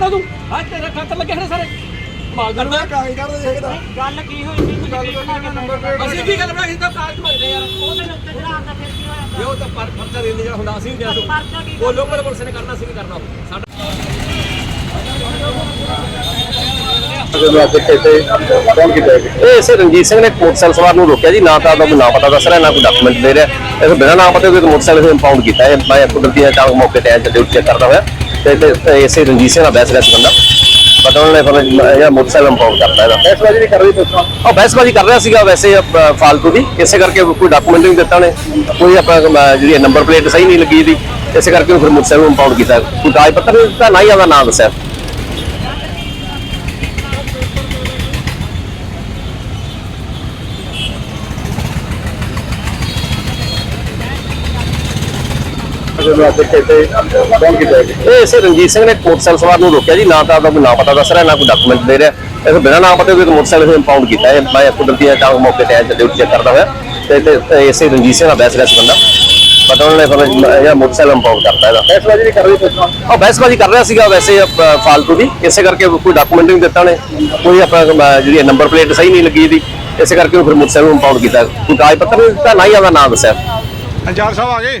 ਕਰਦਾ ਤੂੰ? ਹਾਂ ਤੇਰੇ ਖਾਤਰ ਲੱਗੇ ਖੜੇ ਸਾਰੇ। ਕਮਾਲ ਕਰਦਾ ਕਾਗਜ਼ ਕੱਢ ਦੇ ਦੇਖਦਾ ਗੱਲ ਕੀ ਹੋਈ ਸੀ? ਤੁਸੀਂ ਗੱਲ ਕੀ ਕਰਨਾ ਬਣਾ ਨੰਬਰ ਪਲੇਟ ਅਸੀਂ ਕੀ ਗੱਲ ਬਣਾਈ? ਸੀ ਤਾਂ ਕਾਗਜ਼ ਭਰਦੇ ਯਾਰ। ਉਹਦੇ ਉੱਤੇ ਚੜਾਉਣ ਦਾ ਫਿਰ ਕੀ ਹੋਇਆ? ਜੇ ਉਹ ਤਾਂ ਪਰ ਪਰਚਾ ਦੇਣ ਜਿਹੜਾ ਹੁੰਦਾ ਅਸੀਂ ਵੀ ਦਿਆਂ ਕੀ ਉਹ ਲੋਕਲ ਪੁਲਿਸ ਨੇ ਕਰਨਾ ਸੀ ਵੀ ਕਰਨਾ ਸਾਡਾ ਜਦੋਂ ਅੱਜ ਇੱਥੇ ਕੌਣ ਕੀਤਾ ਇਹ ਇਸੇ ਰਣਜੀਤ ਸਿੰਘ ਨੇ ਮੋਟਰਸਾਈਕਲ ਸਵਾਰ ਨੂੰ ਰੋਕਿਆ ਜੀ ਨਾ ਤਾਂ ਉਹਦਾ ਕੋਈ ਨਾਂ ਪਤਾ ਦੱਸ ਰਿਹਾ ਨਾ ਕੋਈ ਡਾਕੂਮੈਂਟ ਦੇ ਰਿਹਾ। ਇਹ ਬਿਨਾਂ ਨਾਂ ਪਤੇ ਕੋਈ ਮੋਟਰਸਾਈਕਲ ਨੂੰ ਇੰਪਾਊਂਡ ਕੀਤਾ। ਹੈ ਮੈਂ ਕੁਦਰਤੀ ਅਚਾਨਕ ਮੌਕੇ ਤੇ ਆਇਆ ਤੇ ਡਿਊਟੀ ਚੈੱਕ ਕਰਦਾ ਹੋਇਆ। ਤੇ ਇਸੇ ਰਣਜੀਤ ਸਿੰਘ ਨਾਲ ਬਹਿਸ ਰਿਹਾ ਸੀ ਬੰਦਾ ਪਤਾ ਉਹਨਾਂ ਨੇ ਫਿਰ ਇਹ ਮੋਟਰਸਾਈਕਲ ਇੰਪਾਊਂਡ ਕਰਤਾ ਇਹਦਾ। ਫੈਸਲਾ ਜਿਹੜੀ ਕਰ ਰਹੀ ਪੁੱਛਣਾ ਉਹ ਬਹਿਸਬਾਜ਼ੀ ਕਰ ਰਿਹਾ ਸੀਗਾ ਵੈਸੇ ਫਾਲਤੂ ਦੀ। ਇਸੇ ਕਰਕੇ ਕੋਈ ਡਾਕੂਮੈਂਟ ਨਹੀਂ ਦਿੱਤਾ ਉਹਨੇ। ਕੋਈ ਆਪਣਾ ਅ, ਜਿਹੜੀ ਨੰਬਰ ਪਲੇਟ ਸਹੀ ਨਹੀਂ ਲੱਗੀ ਦੀ ਇਸੇ ਕਰਕੇ ਫਿਰ ਮੋਟਰਸਾਈਕਲ ਇੰਪਾਊਂਡ ਕੀਤਾ। ਕੋਈ ਕਾਗਜ਼ ਪੱਤਰ ਨਹੀਂ ਦਿੱਤਾ ਨਾ ਹੀ ਉਹਦਾ ਨਾਂ ਦੱਸਿਆ। ਜਦੋਂ ਅੱਜ ਇੱਥੇ ਕੌਣ ਕੀਤਾ ਇਹ ਇਸੇ ਰਣਜੀਤ ਸਿੰਘ ਨੇ ਮੋਟਰਸਾਈਕਲ ਸਵਾਰ ਨੂੰ ਰੋਕਿਆ ਜੀ ਨਾ ਤਾਂ ਉਹਦਾ ਕੋਈ ਨਾਂ ਪਤਾ ਦੱਸ ਰਿਹਾ ਨਾ ਕੋਈ ਡਾਕੂਮੈਂਟ ਦੇ ਰਿਹਾ। ਇਹ ਬਿਨਾਂ ਨਾਂ ਪਤੇ ਕੋਈ ਮੋਟਰਸਾਈਕਲ ਨੂੰ ਇੰਪਾਊਂਡ ਕੀਤਾ। ਹੈ ਮੈਂ ਕੁਦਰਤੀ ਅਚਾਨਕ ਮੌਕੇ ਤੇ ਆਇਆ ਡਿਊਟੀ ਚੈੱਕ ਕਰਦਾ ਹੋਇਆ। ਤੇ ਤੇ ਇਸੇ ਰਣਜੀਤ ਸਿੰਘ ਨਾਲ ਬਹਿਸ ਰਿਹਾ ਸੀ ਬੰਦਾ। ਪਤਾ ਉਹਨਾਂ ਨੇ ਫਿਰ ਇਹ ਮੋਟਰਸਾਈਕਲ ਇੰਪਾਊਂਡ ਕਰਤਾ ਇਹਦਾ। ਫੈਸਲਾ ਜਿਹੜੀ ਕਰ ਰਹੀ ਪੁੱਛਣਾ ਉਹ ਬਹਿਸਬਾਜ਼ੀ ਕਰ ਰਿਹਾ ਸੀਗਾ ਵੈਸੇ ਫਾਲਤੂ ਦੀ। ਇਸੇ ਕਰਕੇ ਕੋਈ ਡਾਕੂਮੈਂਟ ਨਹੀਂ ਦਿੱਤਾ ਉਹਨੇ। ਕੋਈ ਆਪਣਾ ਜਿਹੜੀ ਨੰਬਰ ਪਲੇਟ ਸਹੀ ਨਹੀਂ ਲੱਗੀ ਦੀ ਇਸੇ ਕਰਕੇ ਉਹਨੂੰ ਫਿਰ ਮੋਟਰਸਾਈਕਲ ਨੂੰ ਇੰਪਾਊਂਡ ਕੀਤਾ। ਕੋਈ ਕਾਗਜ਼ ਪੱਤਰ ਨਹੀਂ ਦਿੱਤਾ ਨਾ ਹੀ ਉਹਦਾ ਨਾਂ ਦੱਸਿਆ। ਅੰਜਾਰ ਸਾਹਿਬ ਆ ਗਏ?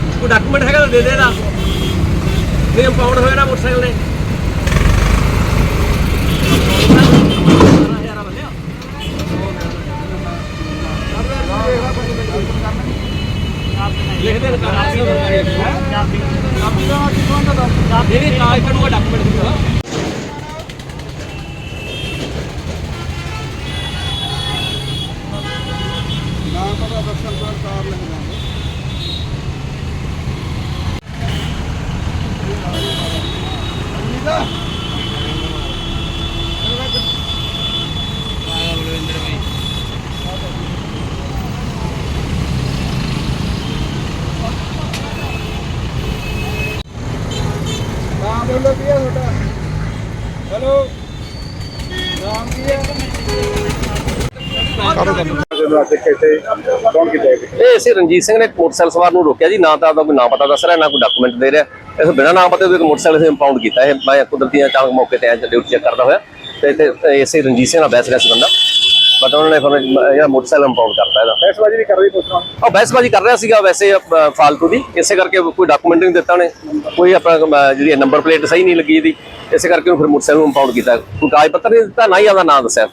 ਕੋਈ ਡਾਕੂਮੈਂਟ ਹੈਗਾ ਤਾਂ ਦੇ ਦੇ ਇਹਦਾ ਨਹੀਂ ਇੰਪਾਊਂਡ ਹੋਇਆ ਨਾ ਮੋਟਰਸਾਈਕਲ ਨੇ ਲਿਖਦੇ ਨੇ ਕਾਗਜ਼। ਨਹੀਂ ਨਹੀਂ ਕਾਗਜ਼ ਕੱਢੂਗਾ ਡਾਕੂਮੈਂਟ ਦੂਗਾ ਬੋਲੋ ਕੀ ਹੈ ਤੁਹਾਡਾ? ਹੈਲੋ? ਨਾਮ ਕੀ ਹੈ ਜਦੋਂ ਅੱਜ ਇੱਥੇ ਕੌਣ ਕੀਤਾ ਇਹ ਇਸੇ ਰਣਜੀਤ ਸਿੰਘ ਨੇ ਮੋਟਰਸਾਈਕਲ ਸਵਾਰ ਨੂੰ ਰੋਕਿਆ ਜੀ ਨਾ ਤਾਂ ਉਹਦਾ ਕੋਈ ਨਾਂ ਪਤਾ ਦੱਸ ਰਿਹਾ ਨਾ ਕੋਈ ਡਾਕੂਮੈਂਟ ਦੇ ਰਿਹਾ। ਇਸ ਬਿਨਾਂ ਨਾਂ ਪਤੇ ਕੋਈ ਮੋਟਰਸਾਈਕਲ ਨੂੰ ਇੰਪਾਊਂਡ ਕੀਤਾ। ਹੈ ਮੈਂ ਕੁਦਰਤੀ ਅਚਾਨਕ ਮੌਕੇ ਤੇ ਆਇਆ ਡਿਊਟੀ ਚੈੱਕ ਕਰਦਾ ਹੋਇਆ ਤੇ ਤੇ ਇਸੇ ਰਣਜੀਤ ਸਿੰਘ ਨਾਲ ਬਹਿਸ ਰਿਹਾ ਸੀ ਬੰਦਾ ਪਤਾ ਉਹਨਾਂ ਨੇ ਫਿਰ ਇਹ ਮੋਟਰਸਾਈਕਲ ਇੰਪਾਊਂਡ ਕਰਤਾ ਇਹਦਾ। ਫੈਸਲਾ ਜਿਹੜੀ ਕਰ ਰਹੀ ਪੁੱਛਣਾ ਉਹ ਬਹਿਸਬਾਜ਼ੀ ਕਰ ਰਿਹਾ ਸੀਗਾ ਵੈਸੇ ਫਾਲਤੂ ਦੀ। ਇਸੇ ਕਰਕੇ ਕੋਈ ਡਾਕੂਮੈਂਟ ਨਹੀਂ ਦਿੱਤਾ ਉਹਨੇ। ਕੋਈ ਆਪਣਾ ਜਿਹੜੀ ਨੰਬਰ ਪਲੇਟ ਸਹੀ ਨਹੀਂ ਲੱਗੀ ਦੀ ਇਸੇ ਕਰਕੇ ਉਹਨੂੰ ਫਿਰ ਮੋਟਰਸਾਈਕਲ ਨੂੰ ਇੰਪਾਊਂਡ ਕੀਤਾ। ਕੋਈ ਕਾਗਜ਼ ਪੱਤਰ ਨਹੀਂ ਦਿੱਤਾ ਨਾ ਹੀ ਉਹਦਾ ਨਾਂ ਦੱਸਿਆ।